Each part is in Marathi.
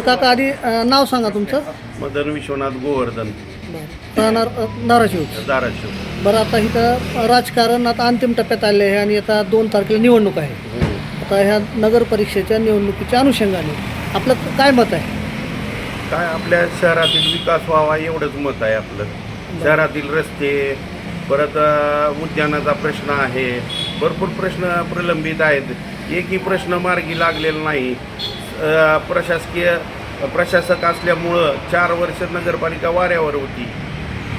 तर काका आधी अ, नाव सांगा तुमचं. मदन विश्वनाथ गोवर्धन. बरं. राहणार अ, धाराशिव धाराशिव. बरं आता इथं राजकारण आता अंतिम टप्प्यात आले आहे आणि आता दोन तारखेला निवडणूक आहे. आता ह्या नगर परीक्षेच्या निवडणुकीच्या अनुषंगाने आपलं काय मत आहे? काय आपल्या शहरातील विकास व्हावा एवढंच मत आहे आपलं. शहरातील रस्ते परत अ, उद्यानाचा प्रश्न आहे. भरपूर प्रश्न प्रलंबित आहेत. एकही प्रश्न मार्गी लागलेला नाही. अ, प्रशासकीय प्रशासक असल्यामुळं चार वर्ष नगरपालिका वाऱ्यावर होती.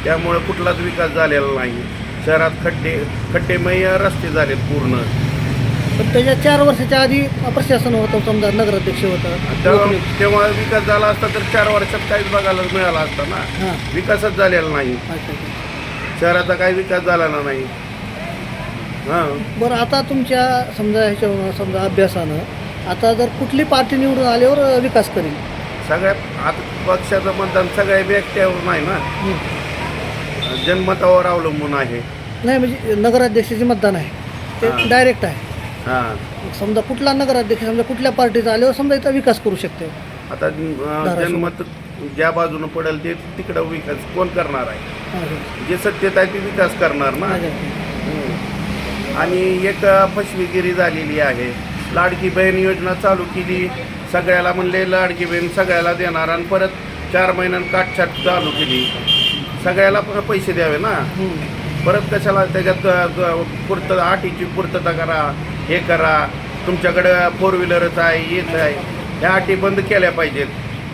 त्यामुळं कुठलाच विकास झालेला नाही. शहरात खड्डे खड्डेमय रस्ते झालेत पूर्ण. पण त्याच्या चार वर्षाच्या आधी प्रशासन होतं समजा नगराध्यक्ष होतं. तेव्हा विकास झाला असता तर चार वर्षात काहीच बघायला मिळाला असता ना. हां. विकासच झालेला नाही. अच्छा अच्छा. शहराचा काही विकास झाला ना नाही. हां. बरं आता तुमच्या समजा ह्याच्या समजा अभ्यासानं आता जर कुठली पार्टी निवडून आल्यावर विकास करेल? सगळ्या आता पक्षाचं मतदान सगळ्या व्यक्तीवर नाही ना. जनमतावर अवलंबून आहे. नाही म्हणजे नगराध्यक्षाचे मतदान आहे. ते. डायरेक्ट आहे. हां. समजा कुठला नगराध्यक्ष समजा कुठल्या पार्टीचा आल्यावर समजा इथं विकास करू शकते. आता. जनमत ज्या बाजूनं पडेल ते तिकडं विकास कोण करणार आहे? जे सत्तेत आहे ते विकास करणार ना. आणि एक फसवेगिरी झालेली आहे. लाडकी बहीण योजना चालू केली. सगळ्याला म्हणले लाडकी बहीण सगळ्याला देणार आणि परत चार महिन्यात काटछाट चालू केली. सगळ्याला पैसे द्यावे ना. परत कशाला त्याच्यात अ, ग- पूर्त अटीची पूर्तता करा हे करा. तुमच्याकडं फोर व्हीलरच आहे हेच आहे. ह्या अटी बंद केल्या पाहिजेत.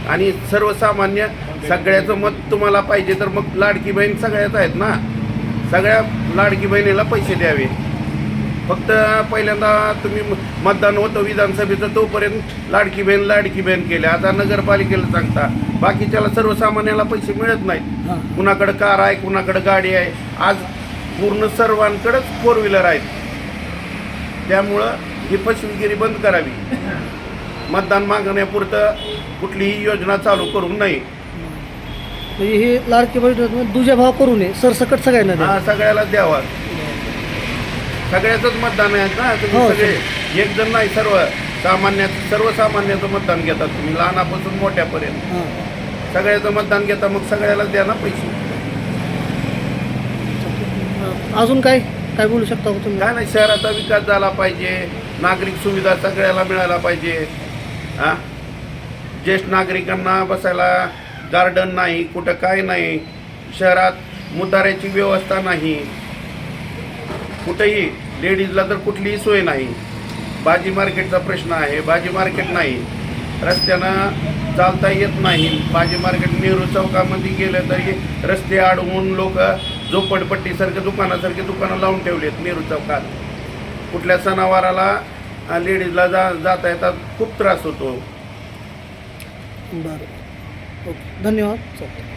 आणि सर्वसामान्य सगळ्याचं मत तुम्हाला पाहिजे तर मग लाडकी बहीण सगळ्याच आहेत ना. सगळ्या लाडकी बहिणीला पैसे द्यावे. फक्त पहिल्यांदा तुम्ही मतदान होतं विधानसभेचं तोपर्यंत लाडकी बहीण लाडकी बहीण केले आता नगरपालिकेला सांगता बाकीच्याला सर्वसामान्याला पैसे मिळत नाहीत. कुणाकडं कार आहे कुणाकडं गाडी आहे. आज पूर्ण सर्वांकडेच फोर व्हीलर आहेत. त्यामुळं ही फसवेगिरी बंद करावी. मतदान मागण्यापुरतं कुठलीही योजना चालू करू नये म्हणजे ही लाडकी बहीण दुजा भाव करू नये. सरसकट सगळ्यांना सगळ्याला द्यावा. सगळ्याच मतदान आहे ना तुम्ही हो, सगळे एक जण नाही सर्व सामान्य सर्वसामान्याचं मतदान घेता तुम्ही लहानापासून मोठ्यापर्यंत. हां. सगळ्याचं मतदान घेता मग सगळ्याला द्या ना पैसे. अजून काय? काय बोलू शकता का तुम्ही? काय नाही शहराचा विकास झाला पाहिजे नागरिक सुविधा सगळ्याला मिळायला पाहिजे. हा? ज्येष्ठ नागरिकांना बसायला गार्डन नाही कुठं काय नाही. शहरात मुताऱ्याची व्यवस्था नाही. कुठेही लेडीजला तर कुठलीही सोय नाही. भाजी मार्केटचा प्रश्न आहे भाजी मार्केट नाही. रस्त्यानं चालता येत नाही. भाजी मार्केट नेहरू चौकामध्ये गेलं तरी रस्ते अडवून लोक झोपडपट्टीसारखे दुकानासारखे दुकानं लावून ठेवलेत नेहरू चौकात. कुठल्या सणावाराला लेडीजला जा जाता येतात खूप त्रास होतो. बरं. ओके. धन्यवाद. चालतंय.